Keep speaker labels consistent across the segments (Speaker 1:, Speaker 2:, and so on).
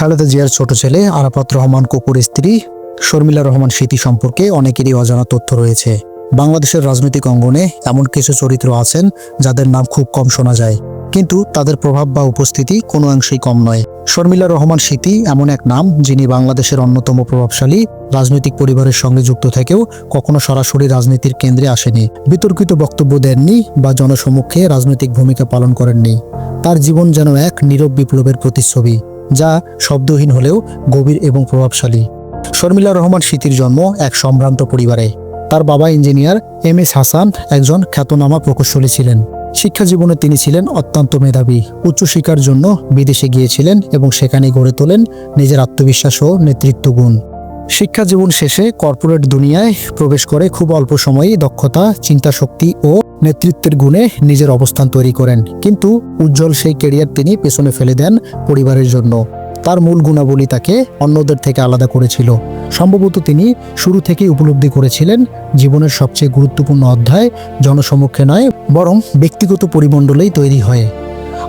Speaker 1: খালেদা জিয়ার ছোট ছেলে আরাফাত রহমান কুকুর স্ত্রী, শর্মিলা রহমান স্মৃতি সম্পর্কে অনেকেরই অজানা তথ্য রয়েছে। বাংলাদেশের রাজনৈতিক অঙ্গনে এমন কিছু চরিত্র আছেন যাদের নাম খুব কম শোনা যায়, কিন্তু তাদের প্রভাব বা উপস্থিতি কোনো অংশেই কম নয়। শর্মিলা রহমান স্মৃতি এমন এক নাম যিনি বাংলাদেশের অন্যতম প্রভাবশালী, রাজনৈতিক পরিবারের সঙ্গে যুক্ত থেকেও কখনো সরাসরি রাজনীতির কেন্দ্রে আসেনি, বিতর্কিত বক্তব্য দেননি বা জনসমক্ষে রাজনৈতিক ভূমিকা পালন করেননি। তার জীবন যেন এক নীরব বিপ্লবের প্রতিচ্ছবি। যা শব্দহীন হলেও গভীর এবং প্রভাবশালী। শর্মিলা রহমান স্মৃতির জন্ম এক সম্ভ্রান্ত পরিবারে। তার বাবা ইঞ্জিনিয়ার এম এস হাসান একজন খ্যাতনামা প্রকৌশলী ছিলেন। শিক্ষা জীবনে তিনি ছিলেন অত্যন্ত মেধাবী। উচ্চশিক্ষার জন্য বিদেশে গিয়েছিলেন এবং সেখানে গড়ে তোলেন নিজের আত্মবিশ্বাস ও নেতৃত্ব গুণ। শিক্ষা জীবন শেষে কর্পোরেট দুনিয়ায় প্রবেশ করে খুব অল্প সময়েই দক্ষতা চিন্তা শক্তি ও নেতৃত্বের গুণে নিজের অবস্থান তৈরি করেন। কিন্তু উজ্জ্বল সেই কেরিয়ার তিনি পেছনে ফেলে দেন পরিবারের জন্য। তার মূল গুণাবলী তাকে অন্যদের থেকে আলাদা করেছিল। সম্ভবত তিনি শুরু থেকেই উপলব্ধি করেছিলেন জীবনের সবচেয়ে গুরুত্বপূর্ণ অধ্যায় জনসমক্ষে নয়, বরং ব্যক্তিগত পরিমণ্ডলেই তৈরি হয়।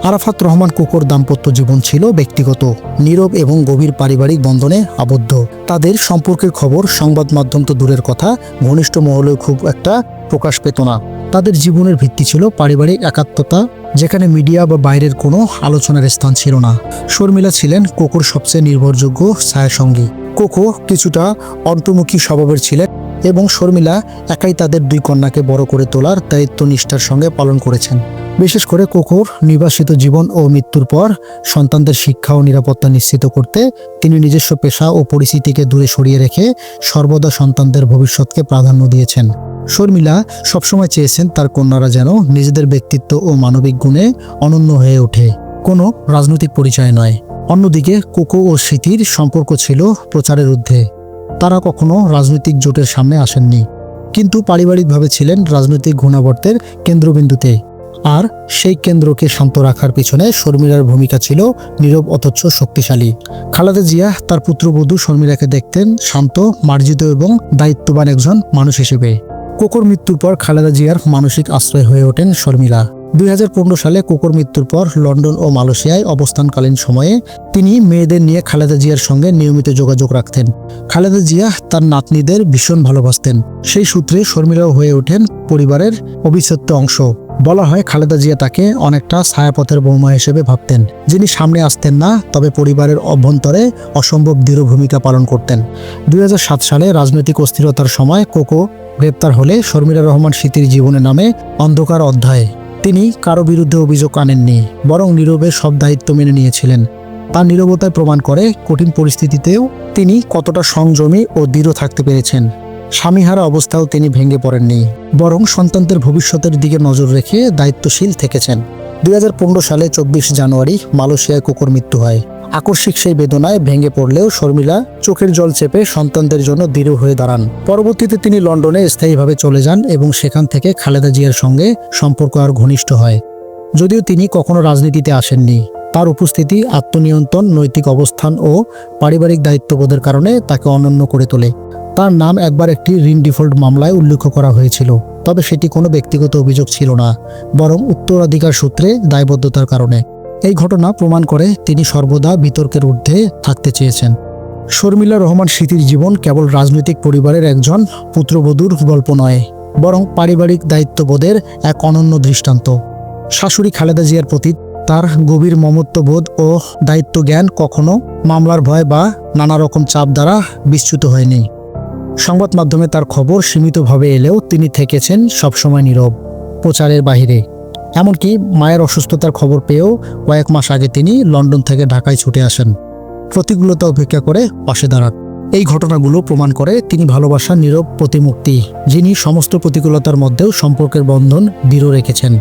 Speaker 1: আরাফাত রহমান কুকুর দাম্পত্য জীবন ছিল ব্যক্তিগত, নীরব এবং গভীর পারিবারিক বন্ধনে আবদ্ধ। তাদের সম্পর্কের খবর সংবাদ মাধ্যম তো দূরের কথা, ঘনিষ্ঠ মহলেও খুব একটা প্রকাশ পেত না। তাদের জীবনের ভিত্তি ছিল পারিবারিক একাত্মতা, যেখানে মিডিয়া বা বাইরের কোনো আলোচনার স্থান ছিল না। শর্মিলা ছিলেন কোকোর সবচেয়ে নির্ভরযোগ্য ছায়াসঙ্গী। কোকো কিছুটা অন্তর্মুখী স্বভাবের ছিলেন এবং শর্মিলা একাই তাদের দুই কন্যাকে বড় করে তোলার দায়িত্ব নিষ্ঠার সঙ্গে পালন করেছেন। বিশেষ করে কোকোর নির্বাসিত জীবন ও মৃত্যুর পর সন্তানদের শিক্ষা ও নিরাপত্তা নিশ্চিত করতে তিনি নিজস্ব পেশা ও পরিস্থিতিকে দূরে সরিয়ে রেখে সর্বদা সন্তানদের ভবিষ্যৎকে প্রাধান্য দিয়েছেন। শর্মিলা সবসময় চেয়েছেন তার কন্যারা যেন নিজেদের ব্যক্তিত্ব ও মানবিক গুণে অনন্য হয়ে ওঠে। কোনো রাজনৈতিক পরিচয় নয়। অন্যদিকে কোকো ও স্মৃতির সম্পর্ক ছিল প্রচারের ঊর্ধ্বে। তারা কখনো রাজনৈতিক জোটের সামনে আসেননি। কিন্তু পারিবারিকভাবে ছিলেন রাজনৈতিক ঘূর্ণাবর্তের কেন্দ্রবিন্দুতে। আর সেই কেন্দ্রকে শান্ত রাখার পিছনে শর্মিলার ভূমিকা ছিল নীরব অথচ শক্তিশালী। খালেদা জিয়া, তার পুত্রবধূ শর্মিলাকে দেখতেন শান্ত, মার্জিত এবং দায়িত্ববান একজন মানুষ হিসেবে। কোকর মৃত্যুর পর খালেদা জিয়ার মানসিক আশ্রয় হয়ে ওঠেন শর্মিলা। দুই হাজার পনেরো সালে কোকর মৃত্যুর পর লন্ডন ও মালয়েশিয়ায় অবস্থানকালীন সময়ে তিনি মেয়েদের নিয়ে খালেদা জিয়ার সঙ্গে নিয়মিত যোগাযোগ রাখতেন। খালেদা জিয়া তার নাতনিদের ভীষণ ভালোবাসতেন। সেই সূত্রে শর্মিলাও হয়ে ওঠেন পরিবারের অবিচ্ছেদ্য অংশ। বলা হয় খালেদা জিয়া তাকে অনেকটা ছায়াপথের বৌমা হিসেবে ভাবতেন। যিনি সামনে আসতেন না, তবে পরিবারের অভ্যন্তরে অসম্ভব দৃঢ় ভূমিকা পালন করতেন। দুই হাজার সাত সালে রাজনৈতিক অস্থিরতার সময় কোকো গ্রেপ্তার হলে শর্মিলা রহমান স্মৃতির জীবনে নামে অন্ধকার অধ্যায়। তিনি কারও বিরুদ্ধে অভিযোগ আনেননি, বরং নীরবে সব দায়িত্ব মেনে নিয়েছিলেন। তার নীরবতায় প্রমাণ করে কঠিন পরিস্থিতিতেও তিনি কতটা সংযমী ও দৃঢ় থাকতে পেরেছেন। স্বামীহারা অবস্থাও তিনি ভেঙে পড়েননি, বরং সন্তানদের ভবিষ্যতের দিকে নজর রেখে দায়িত্বশীল থেকেছেন। দুই হাজার পনেরো সালে চব্বিশ জানুয়ারি মালয়েশিয়ায় কুকুর মৃত্যু হয়। আকস্মিক সেই বেদনায় ভেঙে পড়লেও শর্মিলা চোখের জল চেপে সন্তানদের জন্য দৃঢ় হয়ে দাঁড়ান। পরবর্তীতে তিনি লন্ডনে স্থায়ীভাবে চলে যান এবং সেখান থেকে খালেদা জিয়ার সঙ্গে সম্পর্ক আর ঘনিষ্ঠ হয়। যদিও তিনি কখনো রাজনীতিতে আসেননি, তার উপস্থিতি, আত্মনিয়ন্ত্রণ, নৈতিক অবস্থান ও পারিবারিক দায়িত্ববোধের কারণে তাকে অনন্য করে তোলে। তার নাম একবার একটি ঋণ ডিফল্ট মামলায় উল্লেখ করা হয়েছিল, তবে সেটি কোনো ব্যক্তিগত অভিযোগ ছিল না, বরং উত্তরাধিকার সূত্রে দায়বদ্ধতার কারণে। এই ঘটনা প্রমাণ করে তিনি সর্বদা বিতর্কের ঊর্ধ্বে থাকতে চেয়েছেন। শর্মিলা রহমান স্মৃতির জীবন কেবল রাজনৈতিক পরিবারের একজন পুত্রবধূর গল্প নয়, বরং পারিবারিক দায়িত্ববোধের এক অনন্য দৃষ্টান্ত। শাশুড়ি খালেদা জিয়ার প্রতি তার গভীর মমত্ববোধ ও দায়িত্ব জ্ঞান কখনো মামলার ভয় বা নানা রকম চাপ দ্বারা বিচ্যুত হয়নি। সংবাদ মাধ্যমে তার খবর সীমিতভাবে এলেও তিনি থেকেছেন সবসময় নীরব প্রচারের বাহিরে। এমনকি মায়ের অসুস্থতার খবর পেয়েও কয়েক মাস আগে তিনি লন্ডন থেকে ঢাকায় ছুটে আসেন। প্রতিকূলতা উপেক্ষা করে পাশে দাঁড়ান। এই ঘটনাগুলো প্রমাণ করে তিনি ভালোবাসার নীরব প্রতিমূর্তি, যিনি সমস্ত প্রতিকূলতার মধ্যেও সম্পর্কের বন্ধন দৃঢ় রেখেছেন।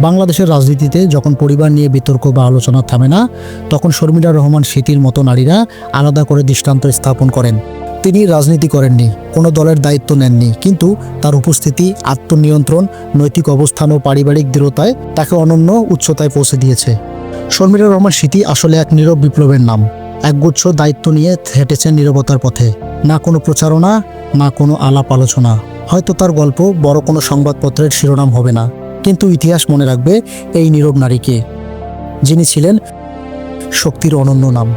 Speaker 1: বাংলাদেশের রাজনীতিতে যখন পরিবার নিয়ে বিতর্ক বা আলোচনা থামে না, তখন শর্মিলা রহমান স্মৃতির মতো নারীরা আলাদা করে দৃষ্টান্ত স্থাপন করেন। তিনি রাজনীতি করেননি, কোনো দলের দায়িত্ব নেননি, কিন্তু তার উপস্থিতি, আত্মনিয়ন্ত্রণ, নৈতিক অবস্থান ও পারিবারিক দৃঢ়তায় তাকে অনন্য উচ্চতায় পৌঁছে দিয়েছে। শর্মিলা রহমান স্মৃতি আসলে এক নীরব বিপ্লবের নাম। একগুচ্ছ দায়িত্ব নিয়ে হেঁটেছেন নীরবতার পথে। না কোনো প্রচারণা, না কোনো আলাপ আলোচনা। হয়তো তার গল্প বড় কোনো সংবাদপত্রের শিরোনাম হবে না, কিন্তু ইতিহাস মনে রাখবে এই নীরব নারীকে, যিনি ছিলেন শক্তির অনন্য নাম।